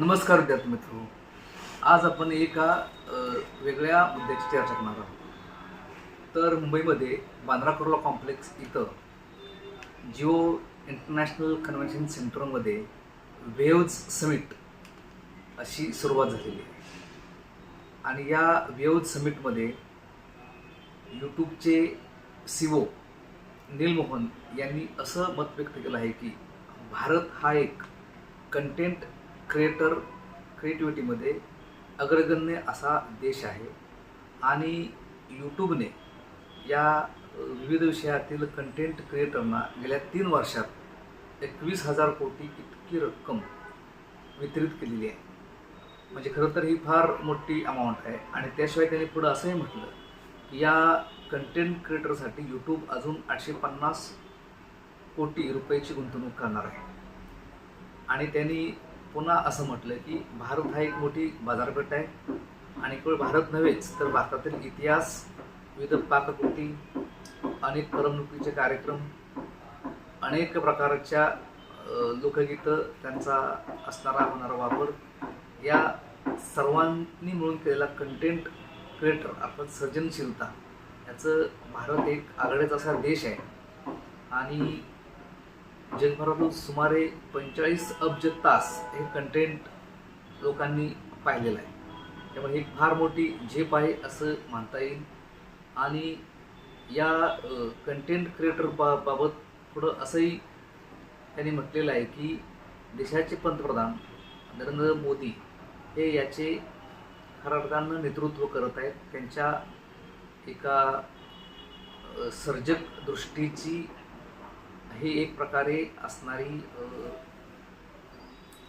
नमस्कार विद्यार्थी मित्र. आज आपण एका वेगळ्या मुद्द्याची चर्चा करणार आहोत. तर मुंबईमध्ये बांद्रा कुर्ला कॉम्प्लेक्स इथं जिओ इंटरनॅशनल कन्व्हेन्शन सेंटरमध्ये वेव्ज समिट अशी सुरुवात झालेली आहे. आणि या वेव्ज समिटमध्ये यूट्यूबचे सी नील मोहन यांनी असं मत व्यक्त केलं आहे की भारत हा एक कंटेंट क्रिएटर क्रिएटिव्हिटीमध्ये अग्रगण्य असा देश आहे. आणि यूट्यूबने या विविध विषयातील कंटेंट क्रिएटरना गेल्या तीन वर्षात एकवीस हजार कोटी इतकी रक्कम वितरित केलेली आहे. म्हणजे खरं तर ही फार मोठी अमाऊंट आहे. आणि त्याशिवाय त्यांनी पुढं असंही म्हटलं की या कंटेंट क्रिएटरसाठी यूट्यूब अजून आठशे पन्नास कोटी रुपयाची गुंतवणूक करणार आहे. आणि त्यांनी पुन्हा असं म्हटलं की भारत हा एक मोठी बाजारपेठ आहे. आणि केवळ भारत नव्हेच तर भारतातील इतिहास विविध पाककृती अनेक करमणुकीचे कार्यक्रम अनेक प्रकारच्या लोकगीतं त्यांचा असणारा होणारा वापर या सर्वांनी मिळून केलेला कंटेंट क्रिएटर अर्थात सर्जनशीलता याचं भारत एक आघाडीचा असा देश आहे. आणि जगभरातून सुमारे पंचेचाळीस अब्ज तास हे कंटेंट लोकांनी पाहिलेलं आहे. त्यामुळे ही फार मोठी झेप आहे असं म्हणता येईल. आणि या कंटेंट क्रिएटर बा बाबत थोडं असंही त्यांनी म्हटलेलं आहे की देशाचे पंतप्रधान नरेंद्र मोदी हे याचे खऱ्या अर्थानं नेतृत्व करत आहेत. त्यांच्या एका सर्जक दृष्टीची हे एक प्रकारे असणारी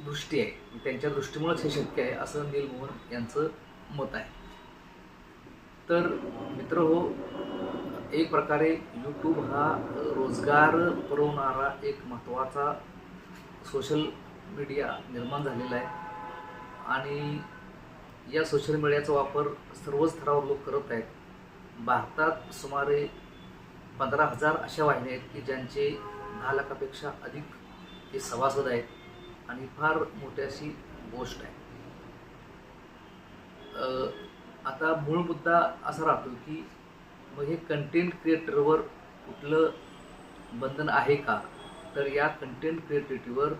दृष्टी आहे. त्यांच्या दृष्टीमुळेच हे शक्य आहे असं नील मोहन यांचं मत आहे. तर मित्र हो एक प्रकारे यूट्यूब हा रोजगार पुरवणारा एक महत्त्वाचा सोशल मीडिया निर्माण झालेला आहे. आणि या सोशल मीडियाचा वापर सर्वच स्तरावर लोक करत आहेत. भारतात सुमारे पंधरा हजार अशा वाहिन्या आहेत की ज्यांचे दहा लाखापेक्षा अधिक हे सभासद आहेत आणि फार मोठ्याशी अशी गोष्ट आहे. आता मूळ मुद्दा असा राहतो की मग हे कंटेंट क्रिएटरवर कुठलं बंधन आहे का? तर या कंटेंट क्रिएटिव्हिटीवर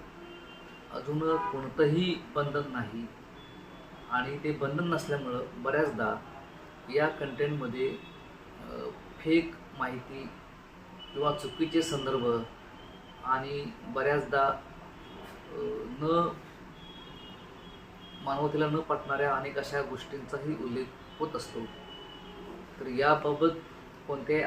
अजून कोणतंही बंधन नाही. आणि ते बंधन नसल्यामुळं बऱ्याचदा या कंटेंटमध्ये फेक माहिती किंवा चुकीचे संदर्भ आणि बऱ्याचदा न मानवतेला न पटणाऱ्या अनेक अशा गोष्टींचाही उल्लेख होत असतो. तर याबाबत कोणत्याही